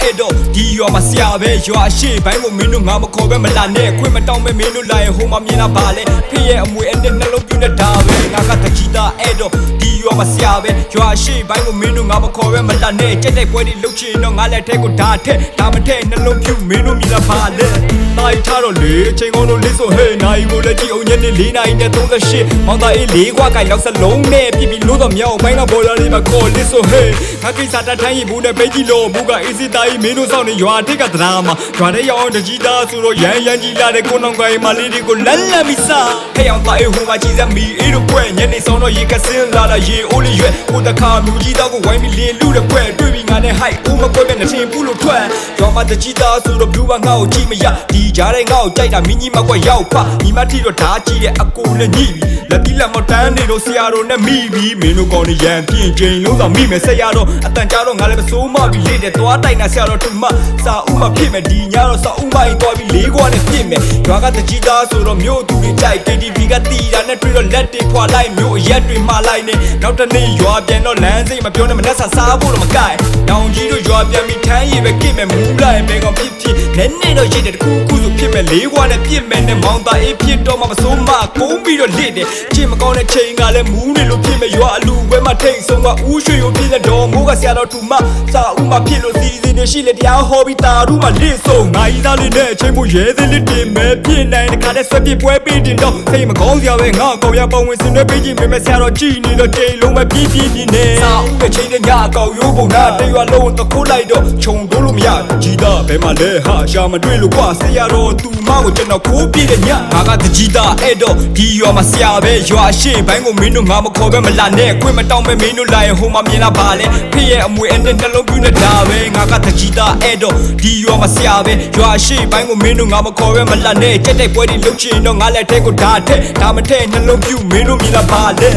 အဲ့တော့ဒီရွာမှာဆရာပဲရွာရှိဘိုင်းကိုမင်းတို့ငါမခေါ်ပဲမလာနဲ့ခွင့်မတောင်းပဲမင်းတို့လာရင်ဟိုမှာမြင်တာပါလေဖေးရဲ့အမွေအဲ့နဲ့နှလုံး နေတာပဲငါကတကြီးသားအဲ့တော့ဒီရွာမှာဆရာပဲရွာရှိဘိုင်းကိုမင်းတို့ငါမခေါ်ပဲမလာနဲ့ကြက်တဲ့ပွဲတွေလှုပ်ချင်တော့ငါလက်ထဲကိုဓာတ်ထက်ဒါမထက်နှလုံးပြူမင်းတို့မြင်လာပါလေနိုင်ထားတော့လေချိန်ကုန်လို့လစ်ဆိုဟဲ့နိုင်ကိုလည်းကြည့်အောင်ညနေ၄နိုင်နဲ့38မောင်သားအေးလေးခွားကိုင်လောက်စလုံးနဲ့ပြပြီးလို့တော့မြောက်ပိုင်းတော့ဘော်လာလေးမှာခေါ်လစ်ဆိုဟဲ့ခါကိစ္စတတ်ထိုင်းရင်ဘူးနဲ့ပိတ်ကြည့်လို့ဘူးကအေးစီသားကြီးမင်းတို့ဆောင်နေရွာထိတ်ကဒရာမှာရွာထဲရောက်အောင်တကြီးသားဆိုတော့ရန်ရန်ကြီးလာတဲ့ကိုနောင်ကိုင်မလေးတွေကိုလန်းလန်းပြီးစားဟဲ့အောင်သားအေးဟိုမှာကြီးစမ်းမီအေးတို့ကွညနေဆောင်တော့ရေကစင်းလာလာရေအိုးလေးရွက်ကိုတခါမြူကြီးသားကိုဝိုင်းပြီးလင်းလူတဲ့ကွတွေ့ပြီး ငါနဲ့ဟိုက်ဦးမကွက်နဲ့နှင်းပူလို့ထွက်ရွာမှာတကြီးသားဆိုတော့ဘလူးဘငါ့ကိုကြည့်မရဒီကြားထဲငါ့ကိုကြိုက်တာမင်းကြီးမကွက်ရောက်ပါမိမထီတော့ဓာကြီးတဲ့အကူနဲ့ညိပြီးလက်တီလက်မတန်းနေတော့ဆရာတော်နဲ့မိပြီးမင်းတို့ကောင်းနေရန်ပြင်းချိန်လုံးဆောင်မိမယ်ဆက်ရတော့အတန်ကြတော့ငါလည်းမစိုးမပြီးလေတဲ့သွားတိုင်တာဆရာတော်ထူမစာဥမဖြစ်မယ်ဒီညတော့စာဥမရင်သွားပြီးလေးခွာနဲ့ပြစ်မယ်ရွာကတကြီးသားဆိုတော့မြို့သူတွေကြိုက် KTV ကတီးတာနဲ့တွေ့တော့လက်တွေခွာလိုက်မြို့အရက်တွေမှာလိုက်နေနောက်တစ်နေ့ရွာပြန်တော့လမ်းစိတ်မပြောနဲ့မနှက်ဆာစားဖို့တော့မကိုက်တောင်ကြီးတို့ရွာပြန်ပြီးထမ်းရည်ပဲကိမယ်မူးလိုက်ပဲကောင်ဖြစ်ဖြစ်နည်းနည်းတော့ရစ်တဲ့တခုခုဆိုဖြစ်မယ်လေးခွာနဲ့ပြစ်မယ်နဲ့မောင်းသားအေးဖြစ်တော့မှမစိုးမကုန်းပြီးတော့လစ်တယ်ချင်းမကောင်းတဲ့ချိန်ကလည်းမူးနေလို့ဖြစ်မယ်ရွာအလူဝဲမှာထိတ်ဆုံးကဦးရွှေကိုပြည့်တဲ့တော်မိုးကဆရာတော်ထူမစာဦးမှာဖြစ်လို့စီစဉ်နေရှိလေတရားဟောပြီးတာရူမှာလစ်ဆုံးငါကြီးသားလေးနဲ့အချိန်မို့ရဲသေးလေးတင်မယ်ဖြစ်နိုင်တဲ့ခါတဲ့ဆွဲပြပွဲပေးတင်တော့စိတ်မကောင်းစရာပဲငါကောင်ရပုံဝင်စင်တွေပေးကြည့်မိမယ်ဆရာတော်ကြည်နေတော့ချိန်လုံးပဲပြင်းပြင်းပြင်းနေစာ ဦးရဲ့ချိန်တဲ့ညအကောင်ရိုးပုံနာတေးရွာလုံးတခိုးလိုက်တော့ခြုံတိုးလို့မရကြီးသားဘယ်မှာလဲဟာရှာမတွေ့လို့ကွာဆရာတော်သူမကိုကျွန်တော်ခိုးပြတဲ့ညငါကတကြီးသားအဲ့တော့ဒီရွာမှာဆရာပဲရွာရှိဘိုင်းကိုမင်းတို့ငါမခေါ်ပဲမလာနဲ့ခွင့်မတောင်းပဲမင်းတို့လာရင်ဟိုမှာမြင်လာပါလေဖေးရဲ့အမွေအနှစ်နှလုံးပြနေတာပဲငါကတကြီးသားအဲ့တော့ဒီရွာမှာဆရာပဲရွာရှိဘိုင်းကိုမင်းတို့ငါမခေါ်ပဲမလာနဲ့ကြက်တဲ့ပွဲတွေလှုပ်ချင်တော့ငါလက်ထဲကိုဓာတ်ထက်ဒါမထက်နှလုံးပြူမင်းတို့မြင်လာပါလေ